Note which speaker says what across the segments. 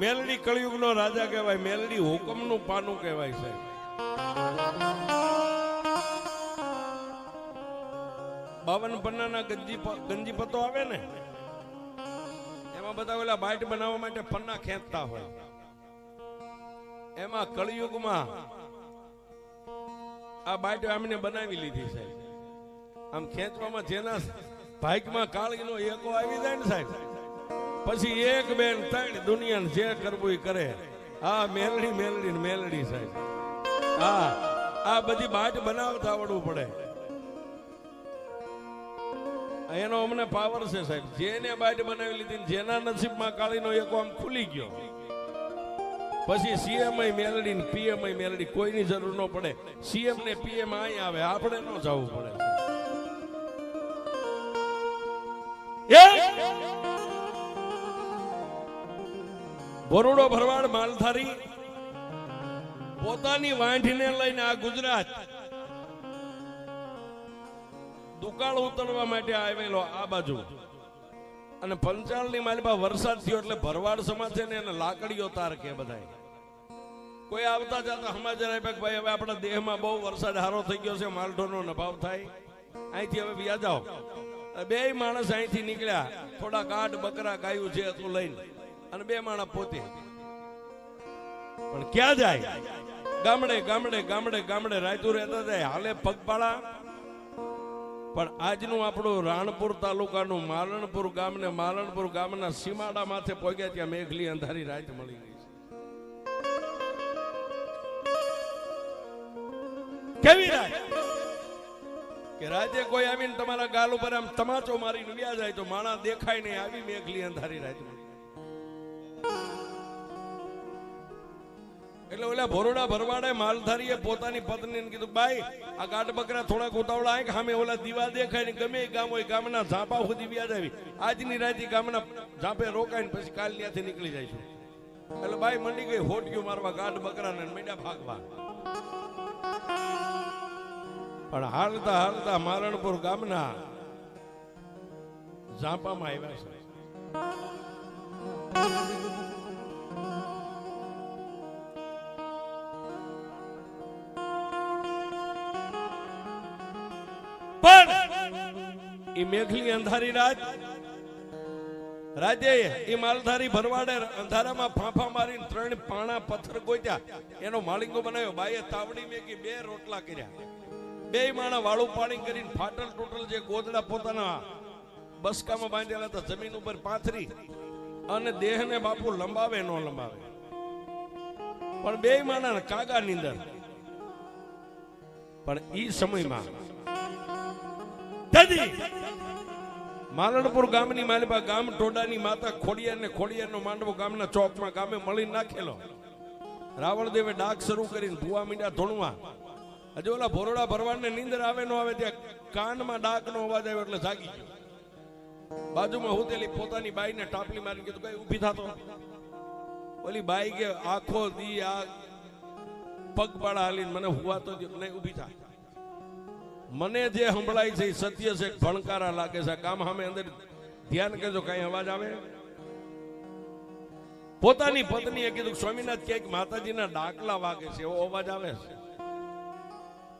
Speaker 1: મેલડી કળિયુગનો રાજા કહેવાય, મેલડી હુકમનું પાનું કહેવાય સાહેબ. બાવન પન્નાના ગંજી ગંજી ગંજીપતો આવે ને? એમાં બધા ઓલા બાઈટ બનાવવા માટે પન્ના ખેંચતા હોય. એમાં કળિયુગમાં આ બાઈટ આમને બનાવી લીધી સાહેબ. આમ ખેંચવામાં જેના ભાઈકમાં કાળીનો એકો આવી જાય ને સાહેબ. પછી એક બેન ત્રણ દુનિયાને જે કરવું એ કરે. આ મેલડી મેલડી મેલડી સાહેબ. હા, આ બધી બાટ બનાવતા આવડવું પડે. એનો અમને પાવર છે સાહેબ. જેને બાટ બનાવી લીધી જેના નસીબમાં કાળીનો એક આમ ખુલી ગયો. પછી સીએમ મેલડી ને પીએમ મેલડી, કોઈની જરૂર ન પડે. સીએમ ને પીએમ અહીં આવે, આપણે ન જવું પડે. એ બરોડો ભરવાડ માલધારી પોતાની વાંઢીને લઈને આ ગુજરાત દુકાળ ઉતરવા માટે આવેલો આ બાજુ. અને પંચાળની માલિપા વરસાદ થયો એટલે ભરવાડ સમાજ છે ને એને લાકડીઓ તાર કે બધાય. કોઈ આવતા જતા સમાચાર આપ્યા ભાઈ, હવે આપણા દેહમાં બહુ વરસાદ હારો થઈ ગયો છે, માલઢોરનો નભાવ થાય. અહીંથી હવે વ્યાજાઓ. બે માણસ અહીંથી નીકળ્યા. થોડા ગાઢ બકરા ગાયું છે હતું લઈને. અને બે માણસ પોતે. પણ ક્યાં જાય? ગામડે ગામડે ગામડે ગામડે રાયતું રહેતા જાય. હાલે પગપાળા. પણ આજનું આપણું રાણપુર તાલુકાનું માલણપુર ગામ ને માલણપુર ગામના સીમાડા માથે પહોંચ્યા ત્યાં મેઘલી અંધારી રાત મળી ગઈ કેવી રાત? કે રાતે કોઈ આવીને તમારા ગાલ ઉપર આમ તમાચો મારીને વ્યા જાય તો માણા દેખાય નહીં. આવી મેઘલી અંધારી રાત મળી એટલે ઓલા ભોરડા ભરવાડે માલધારીએ પોતાની પત્નીને કીધું, બાઈ, આ ગાઢ બકરા થોડા આય કે સામે ઓલા દીવા દેખાય ને ગમે ગામ હોય ગામના ઝાંપા સુધી વ્યાજ આવી. આજની રાતે ગામના ઝાપે રોકાઈને પછી કાલ ત્યાંથી નીકળી જઈશું. એટલે બાઈ મંડી ગઈ હોટિયું મારવા ગાઢ બકરાને મેંડા ભાગવા પણ હાલતા હાલતા મારણપુર ગામના ઝાંપામાં આવ્યા છે. એ મેઘલી અંધારી રાત. રાજે એ માલધારી ભરવાડે અંધારામાં ફાંફા મારીને ત્રણ પાણા પથ્થર ગોત્યા. એનો માલિંગો બનાવ્યો. બાઈએ તાવડી મેકી બે રોટલા કર્યા. બે માણા વાળું પાણી કરીને ફાટલ ટોટલ જે ગોદડા પોતાના બસકામાં બાંધેલા હતા, જમીન ઉપર પાથરી અને દેહને બાપુ લંબાવે ન લંબાવે. પણ બે માણા કાગા નીંદર. પણ ઈ સમયમાં દાદી માલણપુર ગામની માલિબા ગામ ટોડાની માતા ખોડિયાર ને ખોડિયારનો માંડવો ગામના ચોકમાં ગામે મળી નાખેલો. રાવણદેવે ડાક શરૂ કરીને ભૂવા મીંડા ધોણવા. હજુ ઓલા ભરોડા ભરવાડને નીંદર આવે નો આવે ત્યાં કાનમાં ડાકનો અવાજ આવ્યો એટલે જાગી ગયો. બાજુમાં હુતેલી પોતાની બાઈને ટાપલી મારી કીધું, કઈ ઊભી થાતો? ઓલી બાઈ કે, આખો દી આ પગપાળા હાલીને મને હુવાતો તો નહીં, ઊભી થાય મને જે સંભળાય છે એ સત્ય છે ભણકારા લાગે છે. કામ સામે અંદર ધ્યાન કરજો, કઈ અવાજ આવે? પોતાની પત્નીએ કીધું, સ્વામીનાથ ક્યાંક માતાજીના ડાકલા વાગે છે. એવો અવાજ આવે છે.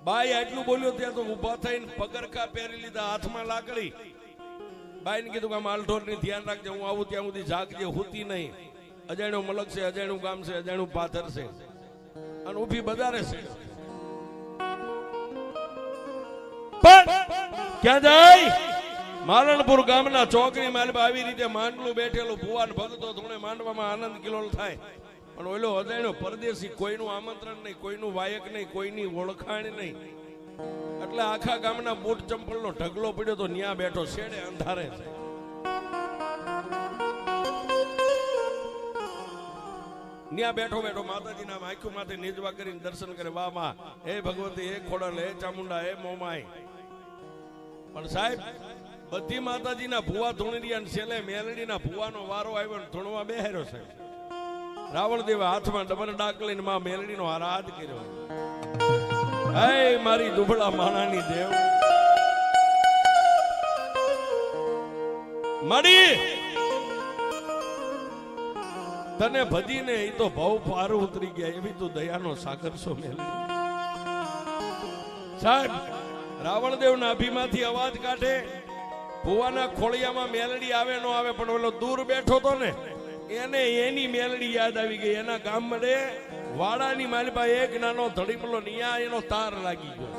Speaker 1: બાઈ આટલું બોલ્યો, ત્યાં તો ઊભા થઈને પગરખા પહેરી લીધા, હાથમાં લાકડી. બાઈને કીધું કે માલઢોરની ધ્યાન રાખજે, હું આવું ત્યાં સુધી જાગજે, હોતી નહીં. અજાણ્યું મલક છે, અજાણ્યું ગામ છે, અજાણ્યું પાથર છે. અને ઊભી બજારે છે. પણ ક્યાં જાય? માલણપુર ગામના ચોકડી માલમાં આવી રીતે માંડલું બેઠેલું ભુવાન ભગતો ધૂણે માંડવામાં આનંદ કિલોલ થાય. પણ ઓલો હદાયનો પરદેશી કોઈનું આમંત્રણ નહીં, કોઈનું વાયક નહીં, કોઈની ઓળખાણ નહીં. એટલે આખા ગામના બૂટ ચંપલનો ઢગલો પડ્યો તો ન્યા બેઠો શેડે અંધારે છે. ન્યા બેઠો બેઠો માતાજીના આંખો માથે નિજવા કરીને દર્શન કરે, વાહમાં હે ભગવતી, હે ખોડલ, હે ચામુંડા, હે મોમાઈ. પણ સાહેબ, બધી માતાજીના ભુવા ધૂણરિયા અને છેલ્લે મેલડીના ભુવાનો વારો આવ્યો ને ધૂણવા બેહાર્યો સાહેબ. રાવણ દેવે હાથમાં ડબલ ડાક લઈને માં મેલડીનો આરાધ કર્યો. હે મારી દુબળા માણાની દેવ. મળી તને ભજીને એ તો ભાવ પાર ઉતરી ગયા, એવી તું દયાનો સાગર છો મેલડી. સાહેબ રાવણદેવના અભિમાંથી અવાજ કાઢે. ભુવાના ખોળિયામાં મેલડી આવે, નો આવે, પણ ઓલો દૂર બેઠો તો ને, એને એની મેલડી યાદ આવી ગઈ. એના ગામ મળે વાડાની માલપા એક નાનો ધડીપલો નિયા, એનો તાર લાગી ગયો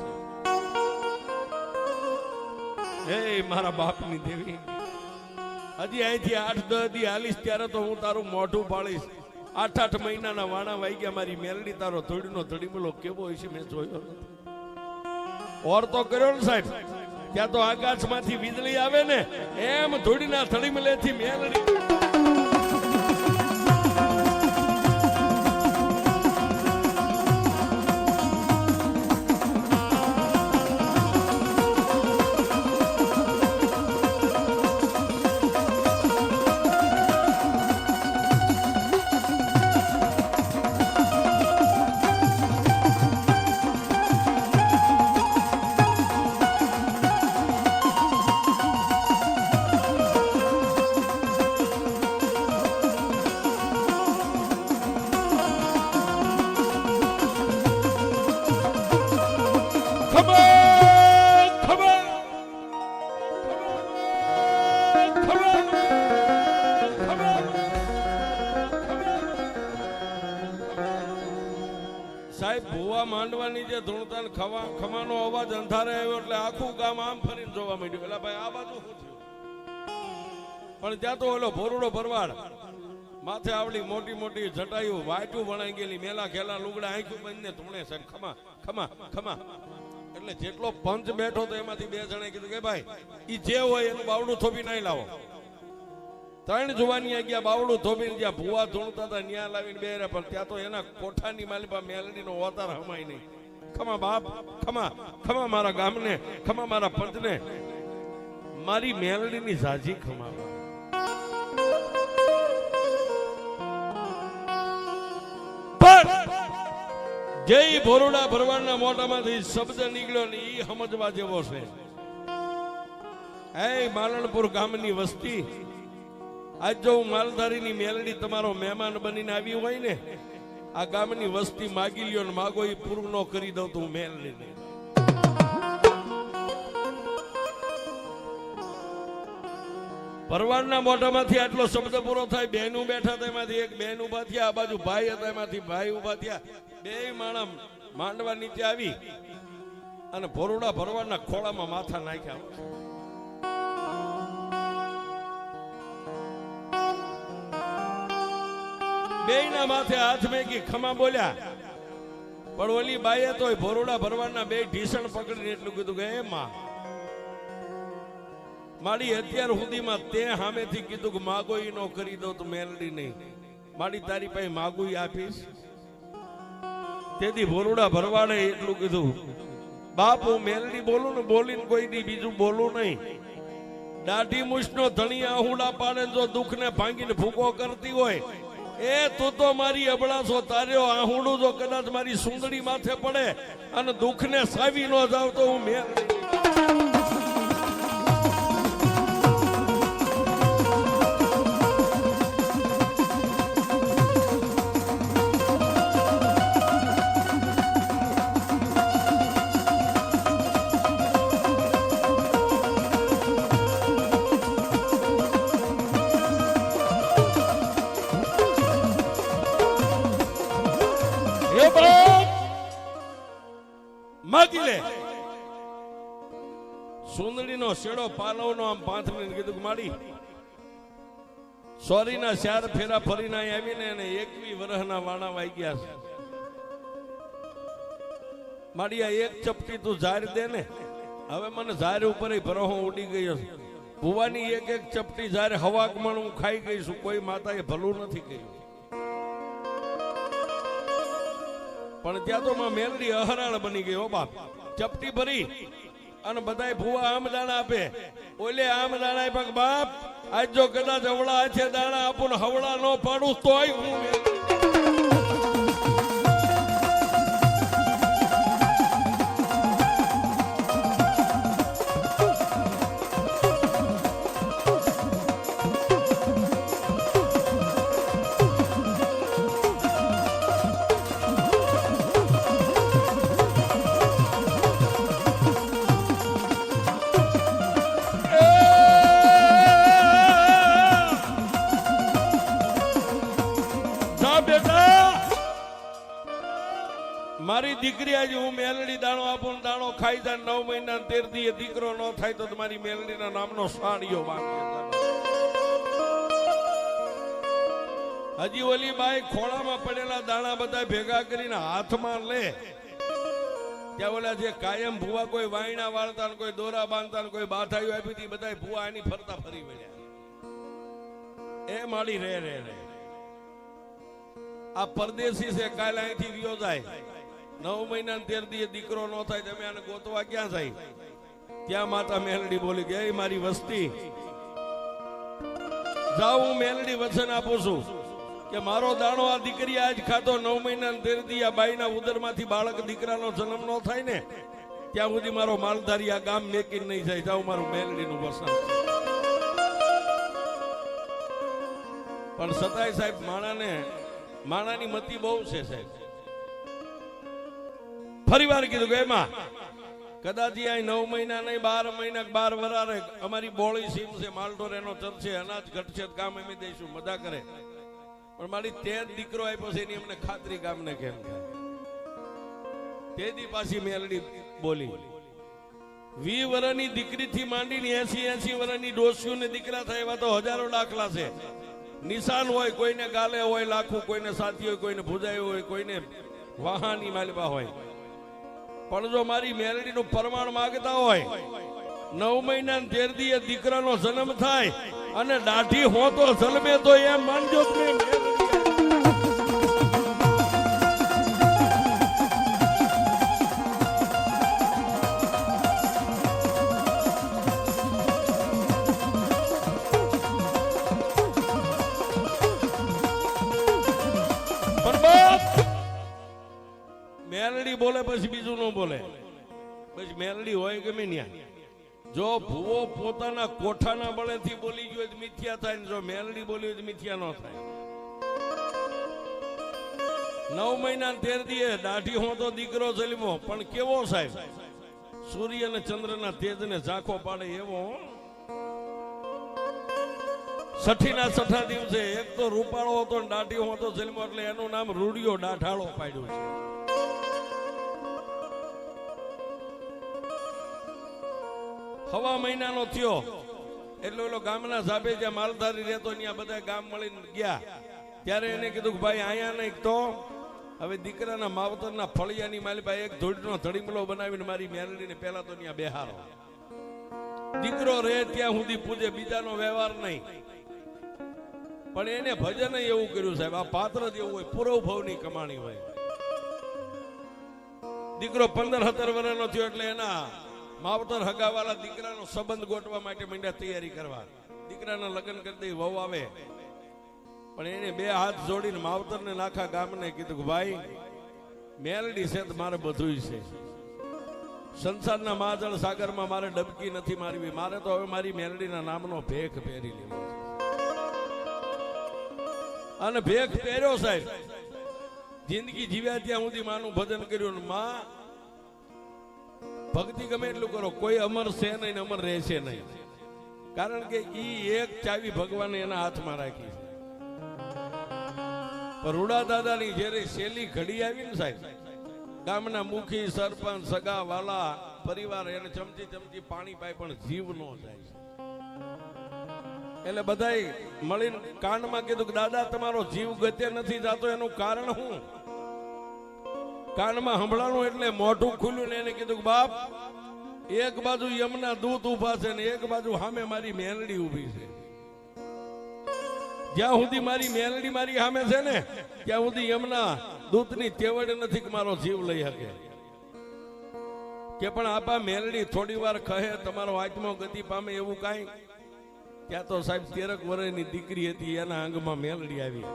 Speaker 1: હે મારા બાપની દેવી, હજી અહીંથી આઠ, દસ હાલીશ ત્યારે તો હું તારું મોઢું પાડીશ આઠ આઠ મહિનાના વાણા વાઈ ગયા મારી મેલડી તારો ધોડીનો ધડીપલો કેવો છે મેં જોયો નથી. ઓર તો કર્યો ને સાહેબ. ત્યાં તો આકાશમાંથી વીજળી આવે ને, એમ ધૂળીના ધડીમલેથી મેલડી સાહેબ, ભુવા માંડવાની જે ધૂણતાન ખવા, ખમાનો અવાજ અંધારે આવ્યો એટલે આખું ગામ આમ ફરીને જોવા માંડ્યું. એટલે ભાઈ, આ બાજુ શું થયું? પણ ત્યાં તો ઓલો ભોરડો ભરવાડ, માથે આવડી મોટી મોટી જટાયું વાટું વણાઈ ગયેલી, મેલા ખેલા લુગડા આંખ્યું બંને ધૂણે સાહેબ ખમા ખમા ખમા. એટલે જેટલો પંચ બેઠો તો એમાંથી બે જણે કીધું કે ભાઈ, ઈ જે હોય એનું બાવડું થોભી નહીં લાવો. ત્રણ જુવાની ગયા બાવડું થોભીને જ્યાં ભૂવા ધૂણતા હતા, ન્યા લાવીને બે પણ ત્યાં તો એના કોઠાની માલિપા મેલડીનો અવતાર હમાય નહીં. ખમા બાપ, ખમા ખમા મારા ગામને, ખમા મારા પંચને. મારી મેલડીની ઝાઝી ખમા જય ભોરડા ભરવાડના મોઢામાંથી શબ્દ નીકળ્યો ને એ સમજવા જેવો છે. હે માલણપુર ગામની વસ્તી, આજ જો હું માલધારીની મેલડી તમારો મહેમાન બનીને આવી હોય ને, આ ગામની વસ્તી માગી લ્યો ને માગો એ પૂરું ન કરી દઉં તો હું મેલડીને ભરવાડના મોઢામાંથી આટલો શબ્દ પૂરો થાય બહેનું બેઠા તેમાંથી એક બેન ઊભા થયા, આ બાજુ ભાઈ હતા એમાંથી, ભાઈ ઊભા થયા. બે માણસ માંડવા નીચે આવી અને ભોરુડા ભરવાડના ખોળામાં માથા નાખ્યા. બેયના માથે હાથ મેકી ખમા બોલ્યા. પણ ઓલી બાઈએ તો ભોરુડા ભરવાડના બે ઢીસણ પકડીને એટલું કીધું કે, એ માં, મારી અત્યાર સુધીમાં તે સામેથી કીધું કે માગો ઈ નો કરી દો તો મેલડી નહીં. મારી તારી પાસે માગું આપીશ. તેથી ભોરુડા ભરવાડે એટલું કીધું, બાપ હું મેલડી બોલું ને બોલીને કોઈ દી બીજું બોલું નહીં. દાઢી મૂછનો ધણી આહુડા પાડે જો દુઃખને ભાંગીને ભૂકો કરતી હોય, એ, તું તો મારી અબળાસો તાર્યો, આહુડું જો કદાચ મારી સુંદડી માથે પડે અને દુઃખને સાવી ન જાવ તો હું મેલડી સુંદડીનો શેડો પાલવનો આમ પાંથરીને કીધું માડી, સોરીના ચાર ફેરા ફરીને આવી આવીને એને એકવી વર્ષના વાણા વાગ્યા છે. માડી એક ચપટી તું ઝાર દે ને. હવે મને ઝાર ઉપર ભરોહો ઉડી ગયો છે. ભુવાની એક એક ચપટી ઝાર હવાકમણ હું ખાઈ ગઈ છું, કોઈ માતાએ ભલું નથી કર્યું. પણ ત્યાં તો માં મેલડી અહરાળ બની હો બાપ. ચપટી ભરી અને બધાય ભૂવા આમ દાણા આપે. ઓલે આમ દાણા આપ્યા બાપ, આજ જો કદાચ હવળા છે દાણા આપું હવળા નો પાડું તોય હું મારી દીકરી આજે હું મેલડી દાણો આપું દાણો ખાઈ જાય નવ મહિના તેર દીએ દીકરો ન થાય તો તમારી મેલડીના નામનો સાડીઓ બાંધી હજી ઓલી બાઈ ખોળામાં પડેલા દાણા બધા ભેગા કરીને હાથમાં લે. ત્યાં ઓલા જે કાયમ ભૂવા કોઈ વાયણા વાળતા કોઈ દોરા બાંધતા કોઈ બાથાઈઓ આપી હતી બધા ભૂવા એની ફરતા ફરી વળ્યા. એ માડી રે રે રે. આ પરદેશી છે, કાલે અહીંથી રહ્યો જાય. નવ મહિના તેર દિવસ દીકરો ન થાય તમે આને ગોતવા ક્યાં જાય? ત્યાં માતા મેલડી બોલી ગઈ મારી વસ્તી. જાઉં હું મેલડી વચન આપું છું કે મારો દાણો આ દીકરી આજ ખાતો નવ મહિના તેર દી આ બાઈના ઉદરમાંથી બાળક દીકરાનો જન્મ ન થાય ને, ત્યાં સુધી મારો માલધારી આ ગામ મેકી નહીં જાય. જાઉં મારું મેલડીનું વસન. પણ સતાય સાહેબ માણાને માણાની મતી બહુ છે સાહેબ. ફરી વાર કીધું કે એમાં, કદાચ અહીં નવ મહિના નહીં, બાર મહિના બાર વરારે અમારી બોળી સીમ છે માલઢોર એનો ચરશે અનાજ ઘટશે કામ એમ દઈશું, મજા કરે. પણ મારી તે દીકરો આપ્યો છે, એની અમને ખાતરી કામને કેમ થાય? તે દી પાછી મેલડી બોલી, વી વરની દીકરીથી માંડીને એસી એસી વરની ડોસીઓને દીકરા થાય એવા તો હજારો દાખલા છે. નિશાન હોય, કોઈને ગાલે હોય, લાખું, કોઈને સાથી હોય, કોઈને ભુજાયું હોય, કોઈને વાહાની માલબા હોય. પણ જો મારી મેલડીનું પ્રમાણ માગતા હોય, નવ મહિના તેર દીએ દીકરાનો જન્મ થાય અને દાઢી હોતો જન્મે તો એમ માનજો કે મેં મેલડી બોલે, પછી બીજું ન બોલે. પછી મેલડી હોય ગમે ન્યા. જો ભૂવો પોતાના કોઠાના બળેથી બોલી ગયો તો થાય ને જો મેલડી બોલી હોય તો ન થાય. નવ મહિના તેર દીએ દાઢી હો તો દીકરો જલમો પણ કેવો સાહેબ? સૂર્ય અને ચંદ્રના તેજને ઝાંખો પાડે એવો, હો. છઠ્ઠીના છઠ્ઠા દિવસે એક તો રૂપાળો હતો દાઢી હતો જલમો એટલે એનું નામ રૂડિયો દાઢાળો પાડ્યું છે. હવા મહિનાનો થયો. એટલે ઓલો ગામના સાબે જ્યાં માલધારી રહેતો ત્યાં બધા ગામ મળીને ગયા. ત્યારે એને કીધું કે ભાઈ, અહીંયા નહીં તો. હવે દીકરાના માવતરના ફળિયાની ભાઈ એક ધોડીનો ધડીમલો બનાવીને મારી મેરડીને પહેલા તો ત્યાં બેહારો દીકરો રહે ત્યાં સુધી પૂજે, બીજાનો વ્યવહાર નહીં. પણ એને ભજન એવું કર્યું સાહેબ, આ પાત્ર જ એવું હોય પૂરવ ભાવની કમાણી હોય. દીકરો પંદર સત્તર વર્ષનો થયો એટલે એના માવતર હગાવાલા દીકરાનો સંબંધ ગોઠવા માટે માંડ્યા તૈયારી કરવા. દીકરાના લગ્ન કરી દઈ, વહુ આવે. પણ એને બે હાથ જોડીને માવતરને નાખા ગામને કીધું ભાઈ, મેલડી છે મારે બધું છે. સંસારના મહાજળ સાગરમાં મારે ડબકી નથી મારવી. મારે તો હવે મારી મેલડીના નામનો ભેખ પહેરી લીધો અને ભેખ પહેર્યો સાહેબ. જિંદગી જીવ્યા ત્યાં સુધી માનું ભજન કર્યું માં ભક્તિ ગમે એટલું કરો, કોઈ અમર છે નહીં અમર રહેશે નહીં. કારણ કે ઈ એક ચાવી ભગવાને એના હાથમાં રાખી છે. રૂડા દાદાની જ્યારે શેલી ઘડી આવી ને સાહેબ, ગામના મુખી, સરપંચ, સગા, વાલા, પરિવાર, એને ચમચી ચમચી પાણી પાય પણ જીવ નો જાય. એટલે બધા મળીને કાનમાં કીધું કે, દાદા, તમારો જીવ ગતે નથી જાતો, એનું કારણ શું? કાનમાં સંભળાણું એટલે મોઢું ખુલ્યું ને એને કીધું બાપ, એક બાજુ યમના દૂત ઊભા છે ને એક બાજુ સામે મારી મેલડી ઊભી છે. જ્યાં સુધી મારી મેલડી મારી સામે છે ને, ત્યાં સુધી યમના દૂતની તેવડ નથી મારો જીવ લઈ શકે. કે પણ આપા મેલડી થોડી વાર કહે, તમારો આત્મો ગતિ પામે એવું કાંઈ? ત્યાં તો સાહેબ તેરક વર્ષની દીકરી હતી, એના અંગમાં મેલડી આવી.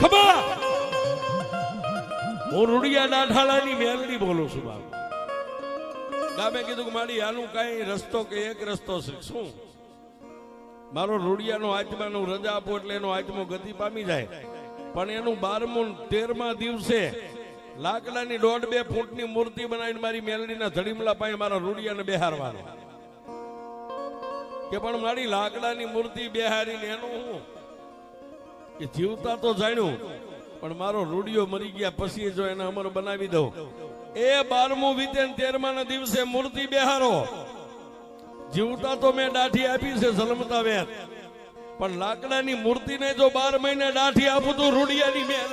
Speaker 1: ખબર? હું રૂડિયા ઢાળાની મેલડી બોલું છું બાપ. ગામે કીધું કે મારી આનું કઈ રસ્તો કે એક રસ્તો છે. શું? મારો રૂડિયાનો આત્માનો રજા આપો એટલે એનો આત્મો ગતિ પામી જાય. પણ એનું બારમું તેરમા દિવસે લાકડાની દોઢ બે ફૂટની મૂર્તિ બનાવીને મારી મેલડીના ધડીમલા પાસે મારા રૂડિયાને બેહારવાનો. કે પણ મારી લાકડાની મૂર્તિ બેહારીને એનું હું? કે જીવતા તો જાણ્યું પણ મારો રૂડિયો મરી ગયા પછી જો એને અમર બનાવી દો એ બારમું વીતે તેરમા ના દિવસે મૂર્તિ બેહારો. જીવતા તો મેં દાઠી આપી છે જલમતા વેર. પણ લાકડાની મૂર્તિને જો બાર મહિને દાઠી આપું તો રૂડિયાની મેં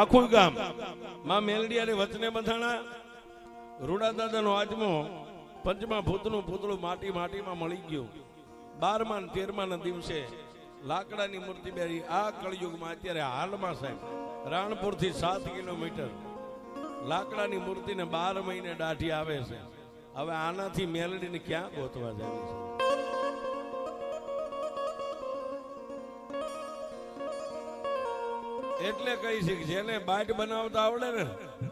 Speaker 1: આખું ગામ. માં મેલડી અને વચને બંધાણા રૂડા દાદાનો આજમો પંચમા ભૂતનું પૂતળું માટી માટીમાં મળી ગયું. બારમા ને તેરમા ના દિવસે લાકડાની મૂર્તિ બેરી આ કળયુગમાં અત્યારે હાલમાં સાહેબ રાણપુરથી સાત કિલોમીટર. લાકડાની મૂર્તિને બાર મહિને દાઢી આવે છે. હવે આનાથી મેલડીને ક્યાં ગોતવા જાય છે? એટલે કહી છે જેને બાટ બનાવતા આવડે ને,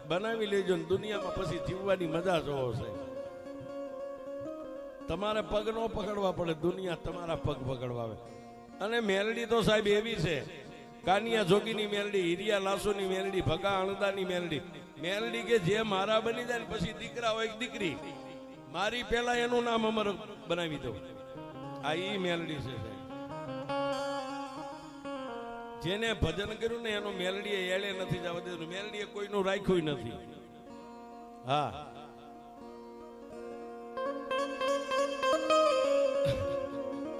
Speaker 1: બનાવી લેજો ને દુનિયામાં પછી જીવવાની મજા જોવો છે તમારે પગ નો પકડવા પડે, દુનિયા તમારા પગ પકડવા આવે. અને મેલડી તો સાહેબ એવી છે, કાનિયા જોગીની મેલડી, હિરિયા લાસુની મેલડી, ભગા અણદાની મેલડી. મેલડી કે જે મારા બની જાય ને પછી દીકરા હોય દીકરી. મારી પેલા એનું નામ અમર બનાવી દઉં આ ઈ મેલડી છે જેને ભજન કર્યું ને એનું મેલડીએ એળે નથી જવા દીધું. મેલડીએ કોઈનું રાખ્યું નથી. હા.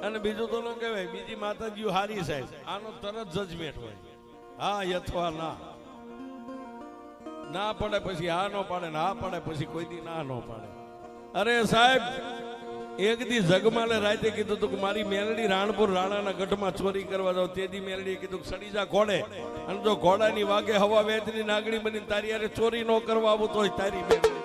Speaker 1: અને બીજું તો ન કહેવાય, બીજી માતાજીઓ હારી સાહેબ. આનો તરત જજમેન્ટ હોય. હા, યથવા ના. ના પડે પછી હા નો પાડે ને હા પડે પછી કોઈ દી ના નો પાડે. અરે સાહેબ એક દી જગમાલે રાતે કીધું તું કે મારી મેલડી રાણપુર રાણાના ગઢમાં ચોરી કરવા જાવ તે દી મેલડીએ કીધું કે સડી જા ઘોડે. અને જો ઘોડાની વાગે હવા વેચની નાગણી બની તારી યારે ચોરી ન કરવા આવું તોય તારી મેલડી.